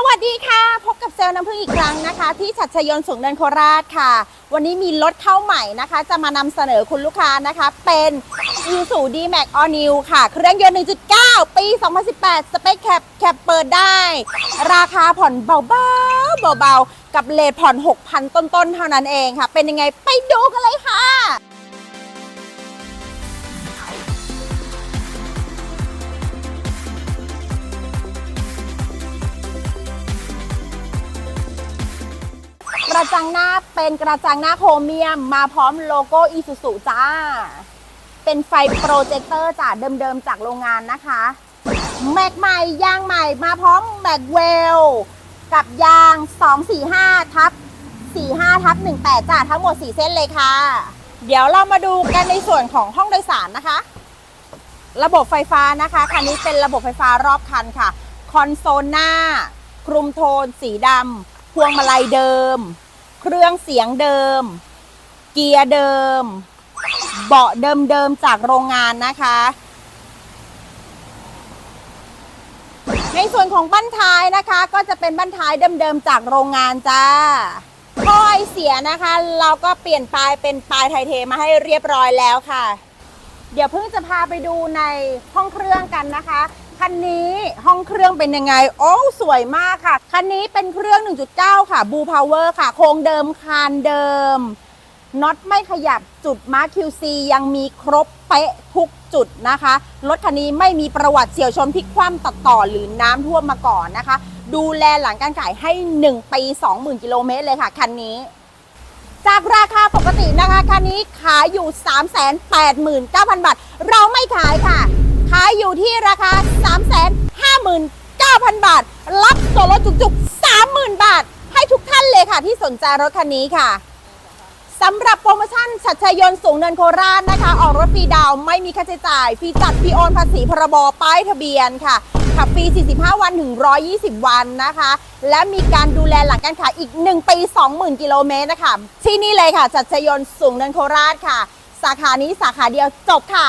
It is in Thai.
สวัสดีค่ะ พบกับเซลล์น้ำพึ่งอีกครั้งนะคะ ที่ฉัตรชยน์สูงเนินโคราชค่ะ วันนี้มีรถเข้าใหม่นะคะ จะมานำเสนอคุณลูกค้านะคะ เป็น i s u d m a x All New ค่ะ เครื่องยนต์ 1.9 ปี 2018 สเปคแคปแคปเปิดได้ ราคาผ่อนเบาๆเบาๆกับเลทผ่อน 6,000 ต้นๆ เท่านั้นเองค่ะ เป็นยังไงไปดูกันเลยค่ะ กระจังหน้าเป็นกระจังหน้าโครเมียม มาพร้อมโลโก้อีซูซูจ้า เป็นไฟโปรเจคเตอร์จ้ะเดิมๆจากโรงงานนะคะ แม็กใหม่ยางใหม่มาพร้อมแม็กเวลกับยาง 245ทับ45ทับ18จ้ะทั้งหมด 4 เส้นเลยค่ะ เดี๋ยวเรามาดูกันในส่วนของห้องโดยสารนะคะ ระบบไฟฟ้านะคะคันนี้เป็นระบบไฟฟ้ารอบคันค่ะ คอนโซลหน้า คลุมโทน สีดำ วงมาลัยเดิม เครื่องเสียงเดิม เกียร์เดิม เบาะเดิมๆจากโรงงานนะคะ ในส่วนของบั้นท้ายนะคะ ก็จะเป็นบั้นท้ายเดิมๆจากโรงงานจ้าท่อไอเสียนะคะ เราก็เปลี่ยนปลายเป็นปลายไทเทมาให้เรียบร้อยแล้วค่ะ เดี๋ยวเพิ่งจะพาไปดูในห้องเครื่องกันนะคะ คันนี้ห้องเครื่องเป็นยังไง โอ้สวยมากค่ะ คันนี้เป็นเครื่อง 1.9 ค่ะบูพาวเวอร์ค่ะ โครงเดิมคานเดิมน็อตไม่ขยับจุดมาร์ค QC ยังมีครบเป๊ะทุกจุดนะคะ รถคันนี้ไม่มีประวัติเฉียวชนพลิกคว่ำตัดต่อหรือน้ำท่วมมาก่อนนะคะ ดูแลหลังการขายให้ 1 ปี 20,000 กิโลเมตรเลยค่ะคันนี้ จากราคาปกตินะคะ คันนี้ขายอยู่ 389,000 บาท เราไม่ขายค่ะ ขายอยู่ที่ราคา 359,000 บาท รับส่วนลดจุกๆ 30,000 บาท ให้ทุกท่านเลยค่ะที่สนใจรถคันนี้ค่ะสำหรับโปรโมชั่นชัดชัยยนต์สูงเนินโคราชนะคะ ออกรถฟรีดาวไม่มีค่าใช้จ่าย ฟรีจัดฟรีโอนภาษีพรบป้ายทะเบียนค่ะ ขับฟรี 45 วันถึง120 วันนะคะ และมีการดูแลหลังการขายอีก 1 ปี 20,000 กิโลเมตรนะคะ ที่นี่เลยค่ะจัดชยนต์สูงเนินโคราชค่ะ สาขานี้สาขาเดียวจบค่ะ